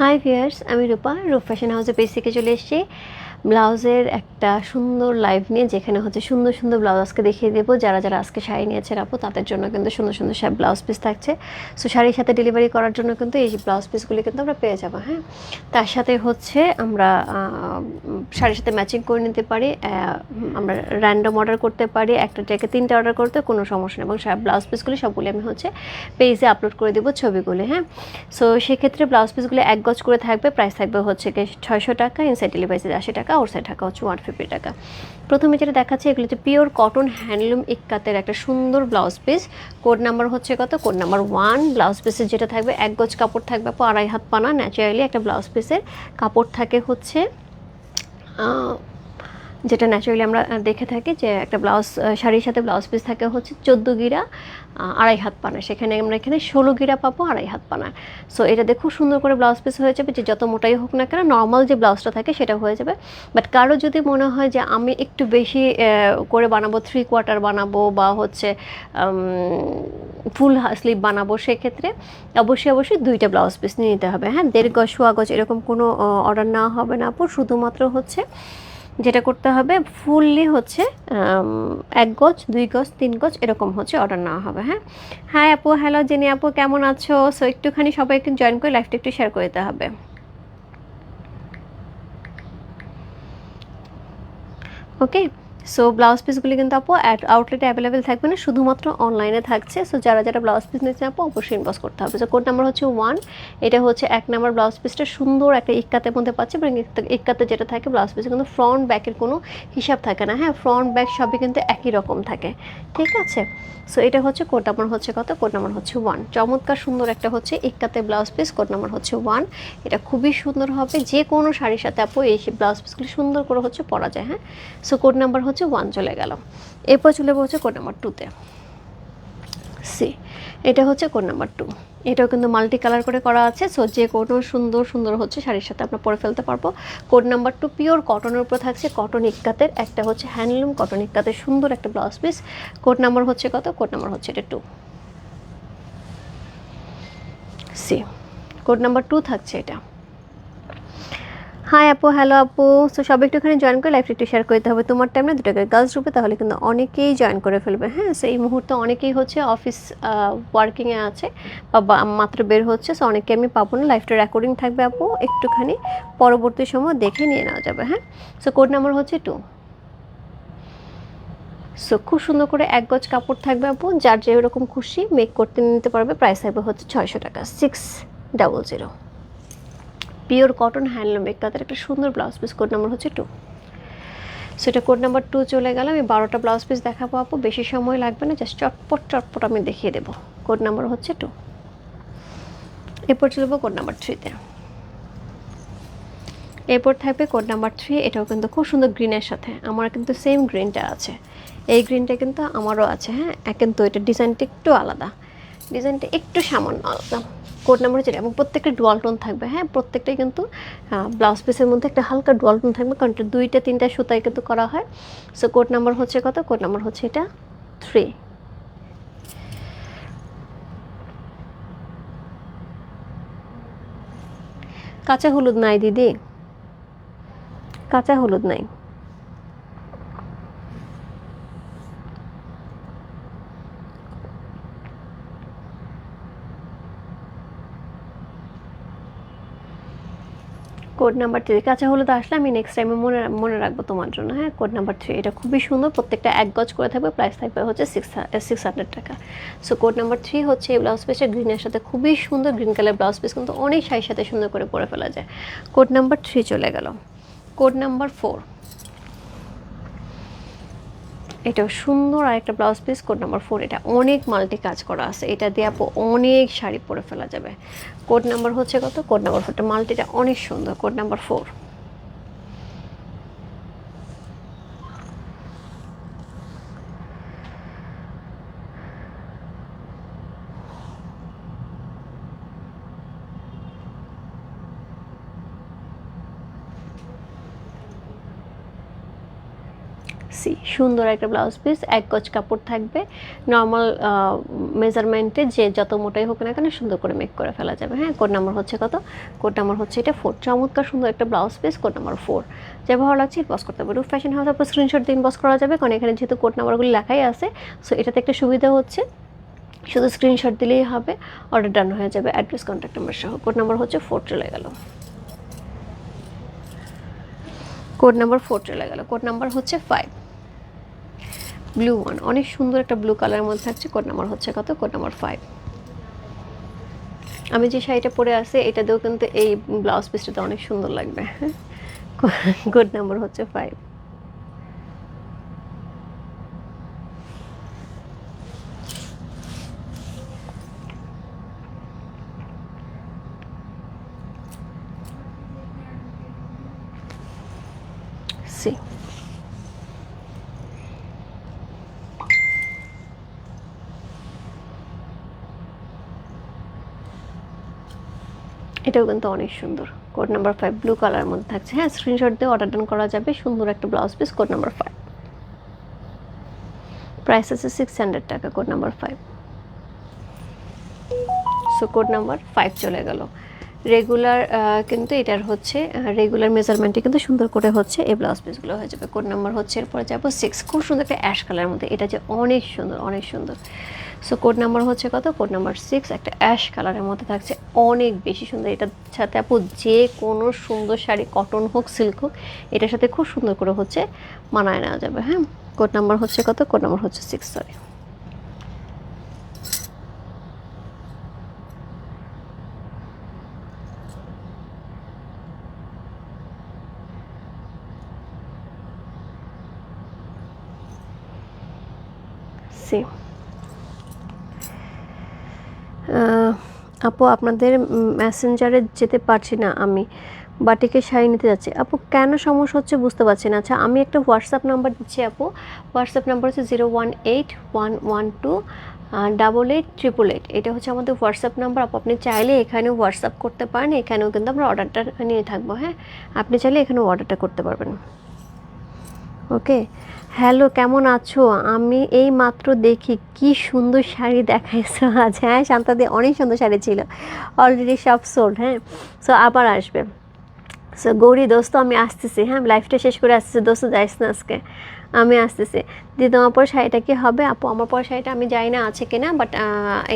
High viewers আমি রূপা। রূপ fashion হাউসে পেজ থেকে চলে এসেছি। ব্লাউজের একটা সুন্দর লাইভ নিয়ে যেখানে হচ্ছে সুন্দর সুন্দর ব্লাউজ আজকে দেখিয়ে দেবো। যারা যারা আজকে শাড়ি নিয়েছে আপু, তাদের জন্য কিন্তু সুন্দর সুন্দর সব ব্লাউজ পিস থাকছে। সো শাড়ির সাথে ডেলিভারি করার জন্য কিন্তু এই ব্লাউজ পিসগুলি কিন্তু আমরা পেয়ে যাব হ্যাঁ? তার সাথে হচ্ছে আমরা শাড়ির সাথে ম্যাচিং করে নিতে পারি আমরা র্যান্ডম অর্ডার করতে পারি, একটা থেকে তিনটা অর্ডার করতে, কোনো সমস্যা নেই। এবং ব্লাউজ পিসগুলি সবগুলি আমি হচ্ছে পেজে আপলোড করে দেবো ছবিগুলি হ্যাঁ? সো সেক্ষেত্রে ব্লাউজ পিসগুলো এক গজ করে থাকবে প্রাইস থাকবে হচ্ছে ছয়শো টাকা ইনসাইড ডেলিভারিতে আশি টাকা আউটসাইড টাকা হচ্ছে ওয়ান ফিফটি টাকা। প্রথমে যেটা দেখাচ্ছে, এগুলো হচ্ছে পিওর কটন হ্যান্ডলুম ইক্কাতের একটা সুন্দর ব্লাউজ পিস কোড নাম্বার হচ্ছে কত? কোড নাম্বার ওয়ান ব্লাউজ পিসের যেটা থাকবে, এক গজ কাপড় থাকবে আড়াই হাত পানা ন্যাচারালি একটা ব্লাউজ পিসের কাপড় থাকে হচ্ছে যেটা ন্যাচারালি আমরা দেখে থাকি যে একটা ব্লাউজ শাড়ির সাথে ব্লাউজ পিস থাকে হচ্ছে চোদ্দ গিরা আড়াই হাত পানা সেখানে আমরা এখানে ষোলো গিরা পাবো আড়াই হাত পানা সো এটা দেখো সুন্দর করে ব্লাউজ পিস হয়ে যাবে যে যত মোটাই হোক না কেন নর্মাল যে ব্লাউজটা থাকে সেটা হয়ে যাবে। বাট কারও যদি মনে হয় যে আমি একটু বেশি করে বানাবো থ্রি কোয়ার্টার বানাবো বা হচ্ছে ফুল স্লিভ বানাবো, সেক্ষেত্রে অবশ্যই অবশ্যই দুইটা ব্লাউজ পিস নিয়ে নিতে হবে। হ্যাঁ দেড় গজ, সোয়া গজ এরকম কোনো অর্ডার নেওয়া হবে না আপু। শুধুমাত্র হচ্ছে যেটা করতে হবে, ফুললি হচ্ছে এক গজ, দুই গজ, তিন গজ এরকম হচ্ছে অর্ডার নেওয়া হবে হ্যাঁ? হ্যাঁ আপু হ্যালো জেনি আপু, কেমন আছো? সো একটুখানি সবাই একটু জয়েন করে লাইফটা একটু শেয়ার করে দিতে হবে। ওকে সো ব্লাউজ পিসগুলি কিন্তু আপু আউটলেটে অ্যাভেলেবেল থাকবে না, শুধুমাত্র অনলাইনে থাকছে। সো যারা যারা ব্লাউজ পিস নিতে আপু, অবশ্যই ইনবক্স করতে হবে। সো কোড নাম্বার হচ্ছে ওয়ান এটা হচ্ছে এক নাম্বার ব্লাউজ পিসটা সুন্দর একটা ইক্কাতের মধ্যে পাচ্ছে, এবং ইক্কাতে যেটা থাকে ব্লাউজ পিসে কিন্তু ফ্রন্ট ব্যাকের কোনো হিসাব থাকে না। হ্যাঁ ফ্রন্ট ব্যাক সবই কিন্তু একই রকম থাকে। ঠিক আছে? সো এটা হচ্ছে কোড নাম্বার হচ্ছে কত? কোড নাম্বার হচ্ছে ওয়ান চমৎকার সুন্দর একটা হচ্ছে ইক্কাতে ব্লাউজ পিস কোড নাম্বার হচ্ছে ওয়ান এটা খুবই সুন্দর হবে। যে কোনো শাড়ির সাথে আপু এই ব্লাউজ পিসগুলি সুন্দর করে হচ্ছে পরা যায় হ্যাঁ? সো কোড নাম্বার হচ্ছে ওয়ান চলে গেল। এরপর চলে যাব হচ্ছে কোড নাম্বার টুতে সি, এটা হচ্ছে কোড নাম্বার টু এটাও কিন্তু মাল্টি কালার করে করা আছে সো যে কোনো সুন্দর সুন্দর হচ্ছে শাড়ির সাথে আমরা পরে ফেলতে পারব। কোড নাম্বার টু পিওর কটনের উপর থাকছে কটন ইক্কাতের, একটা হচ্ছে হ্যান্ডলুম কটন ইক্কাতের সুন্দর একটা ব্লাউজ পিস কোড নাম্বার হচ্ছে কত? কোড নাম্বার হচ্ছে এটা two C code number two থাকছে এটা। হাই আপু হ্যালো আপু. সো সব একটুখানি জয়েন করে লাইফটা একটু শেয়ার করতে হবে। তোমার টাইম না দুটো গার্লস গ্রুপে তাহলে কিন্তু অনেকেই জয়েন করে ফেলবে। হ্যাঁ সো এই মুহূর্তে অনেকেই হচ্ছে অফিস ওয়ার্কিংয়ে আছে। বা, বা- মাত্র বের হচ্ছে। সো অনেকে আমি পাবো না। লাইফটা রেকর্ডিং থাকবে আপু। একটুখানি পরবর্তী সময় দেখে নিয়ে নেওয়া যাবে। হ্যাঁ? সো কোড নাম্বার হচ্ছে টু সো খুব সুন্দর করে এক গজ কাপড় থাকবে আপু। যার যেরকম খুশি মেক করতে নিতে পারবে। প্রাইস থাকবে হচ্ছে ছয়শো টাকা। Six double zero pure cotton handloom তাদের একটা সুন্দর ব্লাউজ পিস। কোড নাম্বার হচ্ছে টু। সেটা কোড নাম্বার টু চলে গেল। আমি বারোটা ব্লাউজ পিস দেখাবো আপু। বেশি সময় লাগবে না, জাস্ট চটপট চটপট আমি দেখিয়ে দেবো। কোড নাম্বার হচ্ছে টু। এরপর চলবো কোড নাম্বার থ্রিতে। এরপর থাকবে কোড নাম্বার থ্রি। এটাও কিন্তু খুব সুন্দর গ্রিনের সাথে। আমার কিন্তু সেম গ্রিনটা আছে। এই গ্রিনটা কিন্তু আমারও আছে হ্যাঁ? কিন্তু এটা ডিজাইনটা একটু আলাদা। ডিজাইনটা একটু সামান্য আলাদা। কোড নাম্বার হচ্ছে এবং প্রত্যেকটা ডুয়াল টোন থাকবে। হ্যাঁ প্রত্যেকটাই কিন্তু ব্লাউজ পিসের মধ্যে একটা হালকা ডুয়াল টোন থাকবে কারণ দুইটা, তিনটা সুতায় কিন্তু করা হয়। সো কোড নাম্বার হচ্ছে কত? কোড নাম্বার হচ্ছে এটা থ্রি কাঁচা হলুদ নাই, দিদি। কাঁচা হলুদ নাই। কোড নাম্বার থ্রি কাঁচা তো আসলে আমি নেক্সট টাইমে মনে মনে রাখব তোমার জন্য। হ্যাঁ কোড নাম্বার থ্রি এটা খুবই সুন্দর। প্রত্যেকটা এক গজ করে থাকবে প্রাইস থাকবে হচ্ছে সিক্স সিক্স হান্ড্রেড টাকা। সো কোড নাম্বার থ্রি হচ্ছে এই ব্লাউজ পিসের গ্রিনের সাথে খুবই সুন্দর গ্রিন কালার ব্লাউজ পিস কিন্তু অনেক শাড়ির সাথে সুন্দর করে পরে ফেলা যায়। কোড নাম্বার থ্রি চলে গেল। কোড নাম্বার ফোর এটাও সুন্দর আর একটা blouse piece code number four এটা অনেক মাল্টি কাজ করা আছে। এটা দিয়ে আপু অনেক শাড়ি পরে ফেলা যাবে। কোড নাম্বার হচ্ছে কত? কোড নাম্বার ফোরটা মাল্টিটা অনেক সুন্দর। কোড নাম্বার ফোর সি সুন্দর একটা ব্লাউজ পিস এক গজ কাপড় থাকবে। নর্মাল মেজারমেন্টে যে যত মোটাই হোক না কেন সুন্দর করে মেক করে ফেলা যাবে। হ্যাঁ কোড নাম্বার হচ্ছে কত? কোড নাম্বার হচ্ছে এটা ফোর চমৎকার সুন্দর একটা blouse piece code number four যে ভালো লাগছে বস করতে হবে রুফ ফ্যাশন হাউস আপনার স্ক্রিনশট দিন বস করা যাবে, কারণ এখানে যেহেতু কোড নাম্বারগুলি লেখাই আছে সো এটাতে একটা সুবিধা হচ্ছে। শুধু স্ক্রিনশট দিলেই হবে অর্ডার ডান হয়ে যাবে অ্যাড্রেস কন্ট্যাক্ট নাম্বার সহ। কোড নাম্বার হচ্ছে ফোর চলে গেল। কোড নাম্বার ফোর চলে গেল। কোড নাম্বার হচ্ছে ফাইভ ব্লু ওয়ান অনেক সুন্দর একটা ব্লু কালারের মধ্যে থাকছে। কোড নাম্বার হচ্ছে কত? কোড নাম্বার ফাইভ আমি যে শাড়িটা পরে আছে, এটা দিয়েও কিন্তু এই ব্লাউজ পিসটাতে অনেক সুন্দর লাগবে। হ্যাঁ কোড নাম্বার হচ্ছে ফাইভ সি এটাও কিন্তু অনেক সুন্দর। কোড নাম্বার ফাইভ ব্লু কালারের মধ্যে থাকছে। হ্যাঁ স্ক্রিনশট দিয়ে অর্ডার ডান করা যাবে। সুন্দর একটা blouse piece code number five price আছে সিক্স হান্ড্রেড টাকা, code number five so code number five চলে গেল। রেগুলার কিন্তু এটার হচ্ছে রেগুলার মেজারমেন্টে কিন্তু সুন্দর করে হচ্ছে এই ব্লাউজ পিসগুলো হয়ে যাবে। কোড নাম্বার হচ্ছে, এরপরে যাব সিক্স খুব সুন্দর একটা অ্যাশ কালারের মধ্যে। এটা যে অনেক সুন্দর অনেক সুন্দর। সো কোড নাম্বার হচ্ছে কত? কোড নাম্বার সিক্স একটা অ্যাশ কালারের মধ্যে থাকছে। অনেক বেশি সুন্দর। এটার সাথে আপু যে কোনো সুন্দর শাড়ি কটন হোক সিল্ক হোক, এটার সাথে খুব সুন্দর করে হচ্ছে মানায় নেওয়া যাবে। হ্যাঁ? কোড নাম্বার হচ্ছে কত? কোড নাম্বার হচ্ছে সিক্স সরি সি আপু, আপনাদের মেসেঞ্জারে যেতে পারছি না আমি, বাটিকে শাড়ি নিতে যাচ্ছি। আপু, কেন সমস্যা হচ্ছে বুঝতে পারছি না। আচ্ছা আমি একটা হোয়াটসঅ্যাপ নাম্বার দিচ্ছি আপু। হোয়াটসঅ্যাপ নাম্বার হচ্ছে zero one eight one one two double eight triple eight এটা হচ্ছে আমাদের হোয়াটসঅ্যাপ নাম্বার আপু, আপনি চাইলে এখানেও হোয়াটসঅ্যাপ করতে পারেন। এখানেও কিন্তু আমরা অর্ডারটা নিয়ে থাকব হ্যাঁ? আপনি চাইলে এখানেও অর্ডারটা করতে পারবেন। ওকে? হ্যালো, কেমন আছো? আমি এই মাত্র দেখি কি সুন্দর শাড়ি দেখাইছো আজ হ্যাঁ শান্তাদি অনেক সুন্দর শাড়ি ছিল। অলরেডি সব সোল্ড হ্যাঁ? সো আবার আসবে। সো গৌরী, দোস্ত, আমি আসতেছি হ্যাঁ? লাইফটা শেষ করে আসতেছি। দোস্ত, যাইস না আজকে। আমি আসতেছি। দিদি আমার পর শাড়িটা কি হবে? আপু, আমার পর শাড়িটা আমি জানি না আছে কিনা বাট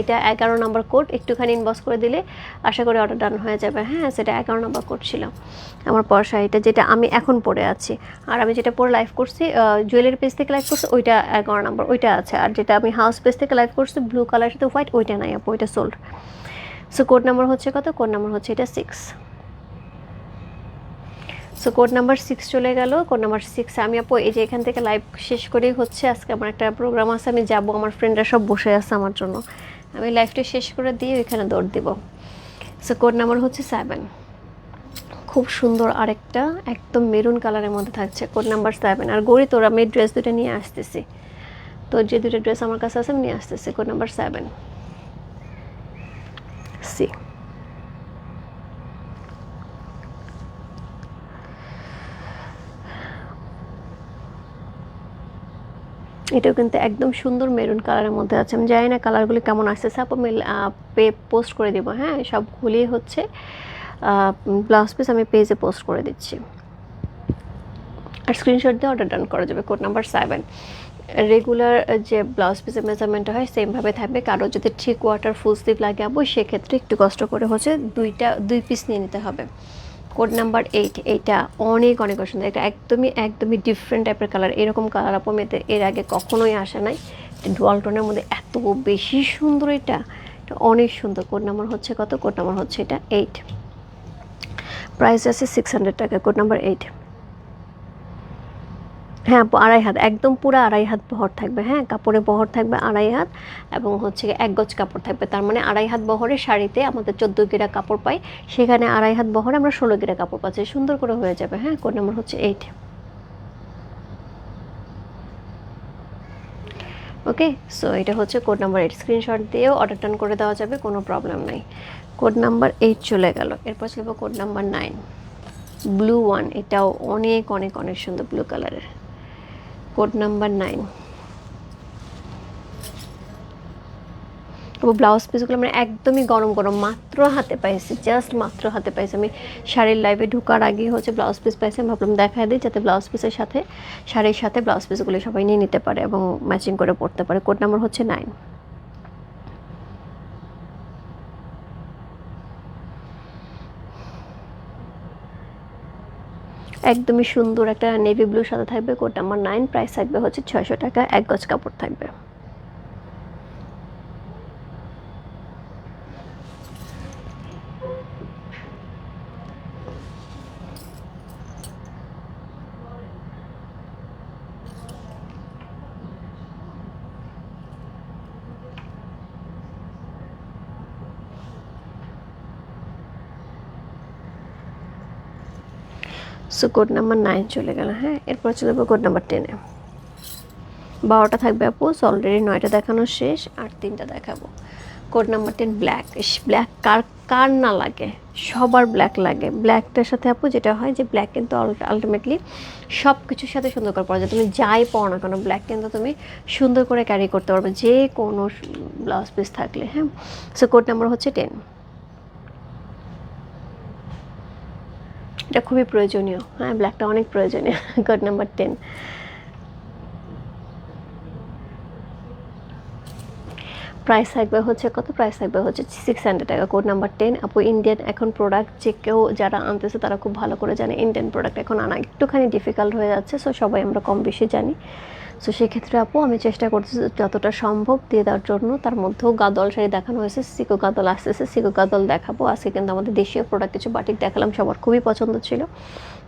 এটা এগারো নম্বর কোড একটুখানি ইনবক্স করে দিলে আশা করি অর্ডার ডান হয়ে যাবে। হ্যাঁ সেটা এগারো নম্বর কোড ছিল। আমার পর শাড়িটা যেটা আমি এখন পরে আছি। আর আমি যেটা পরে লাইভ করছি জুয়েলারি পেজ থেকে লাইভ করছি, ওইটা এগারো নম্বর, ওইটা আছে। আর যেটা আমি হাউস পেজ থেকে লাইভ করছি ব্লু কালার সাথে হোয়াইট ওইটা নাই আপু, ওইটা সোল্ড সো কোড নাম্বার হচ্ছে কত? কোড নাম্বার হচ্ছে এটা six so code number six চলে গেল। কোড নাম্বার সিক্স আমি আপু, এই যে এখান থেকে লাইভ শেষ করেই হচ্ছে। আজকে আমার একটা প্রোগ্রাম আছে, আমি যাব। আমার ফ্রেন্ডরা সব বসে আছে আমার জন্য। আমি লাইভটা শেষ করে দিয়ে ওইখানে দৌড় দিব। সো কোড নাম্বার হচ্ছে সেভেন খুব সুন্দর আরেকটা, একদম মেরুন কালারের মধ্যে থাকছে। কোড নাম্বার সেভেন আর গড়ি তোর আমি ড্রেস দুটো নিয়ে আসতেছি। তো যে দুটো ড্রেস আমার কাছে আছে, আমি নিয়ে আসতেছি। কোড নাম্বার সেভেন সি এটাও কিন্তু একদম সুন্দর মেরুন কালারের মধ্যে আছে। আমি জানি না কালারগুলি কেমন আসছে। সব আমি পে পোস্ট করে দেবো হ্যাঁ? সব সবগুলি হচ্ছে ব্লাউজ পিস আমি পেজে পোস্ট করে দিচ্ছি। আর স্ক্রিনশট দিয়ে অর্ডার ডান করা যাবে কোড নাম্বার সেভেন রেগুলার যে ব্লাউজ পিসের মেজারমেন্ট হয় সেমভাবে থাকবে। কারও যদি ঠিক কোয়ার্টার ফুল স্লিভ লাগে আবো সেক্ষেত্রে একটু কষ্ট করে হচ্ছে দুইটা, দুই পিস নিয়ে নিতে হবে। কোড নাম্বার এইট, এইটা অনেক অনেক সুন্দর এটা একদমই একদমই ডিফারেন্ট টাইপের কালার এরকম কালার আপু এর আগে কখনোই আসে নাই। ডুয়াল টোনের মধ্যে এত বেশি সুন্দর এটা। এটা অনেক সুন্দর। কোড নাম্বার হচ্ছে কত? কোড নাম্বার হচ্ছে এটা এইট প্রাইস আছে সিক্স হান্ড্রেড টাকা। কোড নাম্বার এইট হ্যাঁ আড়াই হাত, একদম পুরো আড়াই হাত বহর থাকবে হ্যাঁ কাপড়ে বহর থাকবে আড়াই হাত এবং হচ্ছে এক গজ কাপড় থাকবে, তার মানে আড়াই হাত বহরে শাড়িতে আমাদের চোদ্দ গিরা কাপড় পাই, সেখানে আড়াই হাত বহরে আমরা ষোলো গিরা কাপড় পাচ্ছি, সুন্দর করে হয়ে যাবে হ্যাঁ কোড নাম্বার হচ্ছে এইট। ওকে সো এটা হচ্ছে কোড নাম্বার এইট স্ক্রিনশট দিয়েও অর্ডার টার্ন করে দেওয়া যাবে, কোনো প্রবলেম নাই। কোড নাম্বার এইট চলে গেল, এরপর চলবে code number nine blue one এটাও অনেক অনেক অনেক সুন্দর ব্লু কালারের কোড নাম্বার নাইন। ও ব্লাউজ পিসগুলো মানে একদমই গরম গরম, মাত্র হাতে পাইছি জাস্ট মাত্র হাতে পাইছি। আমি শাড়ির লাইভে ঢোকার আগে হচ্ছে ব্লাউজ পিস পাইছি, আমি ভাবলাম দেখা দিই যাতে ব্লাউজ পিসের সাথে, শাড়ির সাথে ব্লাউজ পিসগুলো সবাই নিয়ে নিতে পারে এবং ম্যাচিং করে পড়তে পারে। কোড নাম্বার হচ্ছে নাইন। একদমই সুন্দর একটা নেভি ব্লু সাদা থাকবে, কোট নাম্বার নাইন প্রাইস থাকবে হচ্ছে ছয়শো টাকা, এক গজ কাপড় থাকবে। সো কোড নাম্বার নাইন চলে গেল হ্যাঁ? এরপর চলে যাব কোড নাম্বার টেনে বারোটা থাকবে আপু অলরেডি নয়টা দেখানো শেষ, আর তিনটা দেখাবো। Code number ten black black কার কার না লাগে? সবার ব্ল্যাক লাগে। ব্ল্যাকটার সাথে আপু যেটা হয় যে ব্ল্যাক কিন্তু আলটিমেটলি সব কিছুর সাথে সুন্দর করে পরা যায়। তুমি যাই পাও না কেন ব্ল্যাক কিন্তু তুমি সুন্দর করে ক্যারি করতে পারবে, যে কোনো ব্লাউজ পিস থাকলে হ্যাঁ? সো কোড নাম্বার হচ্ছে টেন এটা খুবই প্রয়োজনীয়। হ্যাঁ ব্ল্যাকটা অনেক প্রয়োজনীয়। কোড নাম্বার টেন প্রাইস থাকবে হচ্ছে কত? প্রাইস থাকবে হচ্ছে সিক্স হান্ড্রেড টাকা। কোড নাম্বার টেন আপু ইন্ডিয়ান এখন প্রোডাক্ট যে কেউ যারা আনতেছে তারা খুব ভালো করে জানে ইন্ডিয়ান প্রোডাক্ট এখন আনা একটুখানি ডিফিকাল্ট হয়ে যাচ্ছে সো সবাই আমরা কম বেশি জানি। সো সেক্ষেত্রে আপু, আমি চেষ্টা করছি যতটা সম্ভব দিয়ে দেওয়ার জন্য। তার মধ্যেও গাদল শাড়ি দেখানো হয়েছে, সিকো গাদল আসতেছে, সিকো গাদল দেখাবো। আজকে কিন্তু আমাদের দেশীয় প্রোডাক্ট কিছু বাটিক দেখালাম, সবার খুবই পছন্দ ছিল।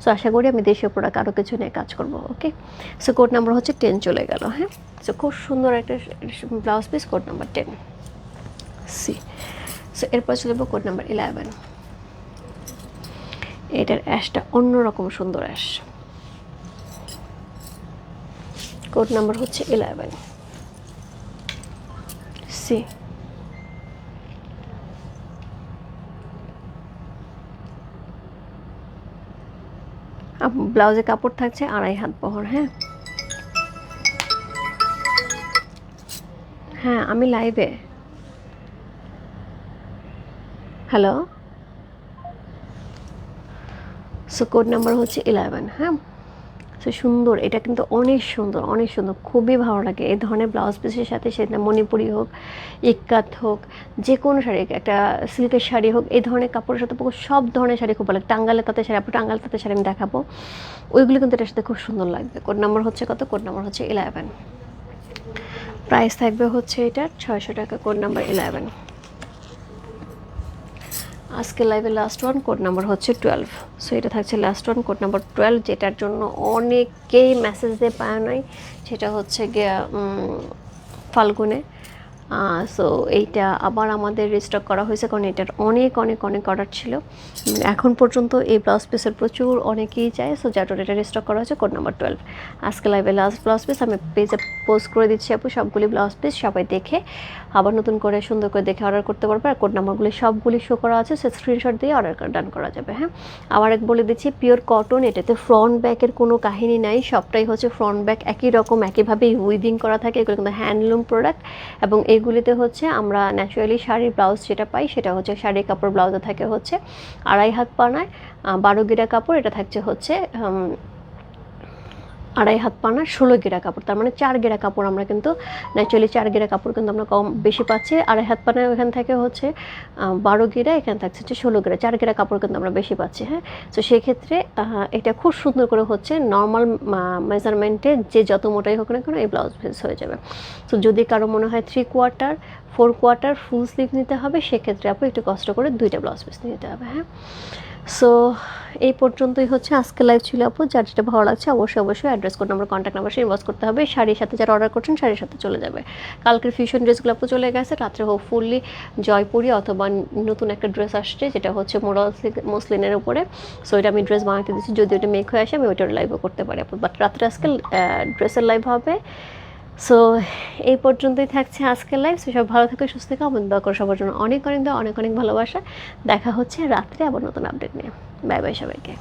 সো আশা করি আমি দেশীয় প্রোডাক্ট আরও কিছু নিয়ে কাজ করব ওকে সো কোড নাম্বার হচ্ছে টেন চলে গেল হ্যাঁ? সো খুব সুন্দর একটা blouse piece code number ten C so এরপর চলে যাব কোড নাম্বার ইলেভেন এটার অ্যাশটা অন্যরকম সুন্দর অ্যাশ কোড নাম্বার হচ্ছে ইলেভেন। সি। ব্লাউজে কাপড় থাকছে আড়াই হাত বহর হ্যাঁ? হ্যাঁ আমি লাইভে হ্যালো সো কোড নাম্বার হচ্ছে ইলেভেন হ্যাঁ? সো সুন্দর, এটা কিন্তু অনেক সুন্দর অনেক সুন্দর, খুবই ভালো লাগে। এই ধরনের ব্লাউজ পিসের সাথে সেটা মণিপুরি হোক, ইক্কাত হোক, যে কোনো শাড়ি, একটা সিল্কের শাড়ি হোক, এই ধরনের কাপড়ের সাথে সব ধরনের শাড়ি খুব ভালো লাগে। টাঙ্গালে তাতে শাড়ি, আপু টাঙ্গালে তাতে শাড়ি আমি দেখাবো। ওইগুলো কিন্তু এটার সাথে খুব সুন্দর লাগবে। কোড নাম্বার হচ্ছে কত? কোড নাম্বার হচ্ছে ইলেভেন প্রাইস থাকবে হচ্ছে এটার ছয়শো টাকা, কোড নাম্বার ইলেভেন আজকে লাইভে লাস্ট ওয়ান কোড নাম্বার হচ্ছে টুয়েলভ সো এটা থাকছে last one code number twelve যেটার জন্য অনেকেই মেসেজ দিয়ে পায় নাই। সেটা হচ্ছে গিয়া ফাল্গুনে। সো এইটা আবার আমাদের রিস্টক করা হয়েছে কারণ এটার অনেক অনেক অনেক অর্ডার ছিল। এখন পর্যন্ত এই ব্লাউজ পিসের প্রচুর অনেকেই চায় সো জন্য এটা রিস্টক করা হয়েছে কোড নাম্বার টুয়েলভ আজকে লাইভে লাস্ট ব্লাউজ পিস আমি পেজে পোস্ট করে দিচ্ছি আপু, সবগুলি ব্লাউজ পিস সবাই দেখে, আবার নতুন করে সুন্দর করে দেখে অর্ডার করতে পারবে, আর কোড নাম্বারগুলি সবগুলি শো করা আছে সে স্ক্রিনশট দিয়ে অর্ডার ডান করা যাবে হ্যাঁ? আবার এক বলে দিচ্ছি পিওর কটন এটাতে ফ্রন্ট ব্যাকের কোনো কাহিনী নাই, সবটাই হচ্ছে ফ্রন্ট ব্যাক একই রকম, একইভাবেই উইভিং করা থাকে, এগুলো কিন্তু হ্যান্ডলুম প্রোডাক্ট এবং এইগুলিতে হচ্ছে আমরা ন্যাচুরালি শাড়ির ব্লাউজ যেটা পাই, সেটা হচ্ছে শাড়ির কাপড় ব্লাউজে থাকে হচ্ছে আড়াই হাত পানায় বারো গিরা কাপড়, এটা থাকছে হচ্ছে আড়াই হাত পানা ষোলো গেরা কাপড়। তার মানে চার গেরা কাপড় আমরা কিন্তু ন্যাচুরালি চার গেরা কাপড় কিন্তু আমরা কম বেশি পাচ্ছি। আড়াই হাত পানা এখান থেকে হচ্ছে বারো গেরা, এখানে থাকছে হচ্ছে ষোলো গেরা, চার গেরা কাপড় কিন্তু আমরা বেশি পাচ্ছি হ্যাঁ? তো সেক্ষেত্রে এটা খুব সুন্দর করে হচ্ছে নর্মাল মেজারমেন্টে যে যত মোটাই হোক না কেন, এই ব্লাউজ পিস হয়ে যাবে। তো যদি কারও মনে হয় three quarter four quarter full sleeve নিতে হবে, সেক্ষেত্রে আপু একটু কষ্ট করে দুইটা ব্লাউজ পিস নিতে হবে হ্যাঁ? সো এই পর্যন্তই হচ্ছে আজকে লাইভ ছিল আপু। যার যেটা ভালো লাগছে অবশ্যই অবশ্যই address code number contact number invoice করতে হবে। শাড়ির সাথে যারা অর্ডার করছেন, শাড়ির সাথে চলে যাবে। কালকের ফিউশন ড্রেসগুলো আপু চলে গেছে। রাত্রে হোপফুলি জয়পুরি অথবা নতুন একটা ড্রেস আসছে, যেটা হচ্ছে মোরাল মুসলিনের উপরে। সো এটা আমি ড্রেস বানাতে দিচ্ছি যদি ওটা মেক হয়ে আসে, আমি ওইটার লাইভও করতে পারি আপু। বাট রাত্রে আজকে ড্রেসের লাইভ হবে। সো এই পর্যন্তই থাকছে আজকের লাইফ সে সব ভালো থাকে, সুস্থ থাকে। আমাদের দোয়া করো সবার জন্য অনেক অনেক দেওয়া অনেক অনেক ভালোবাসা। দেখা হচ্ছে রাত্রে আবার নতুন আপডেট নিয়ে। বাই বাই সবাইকে।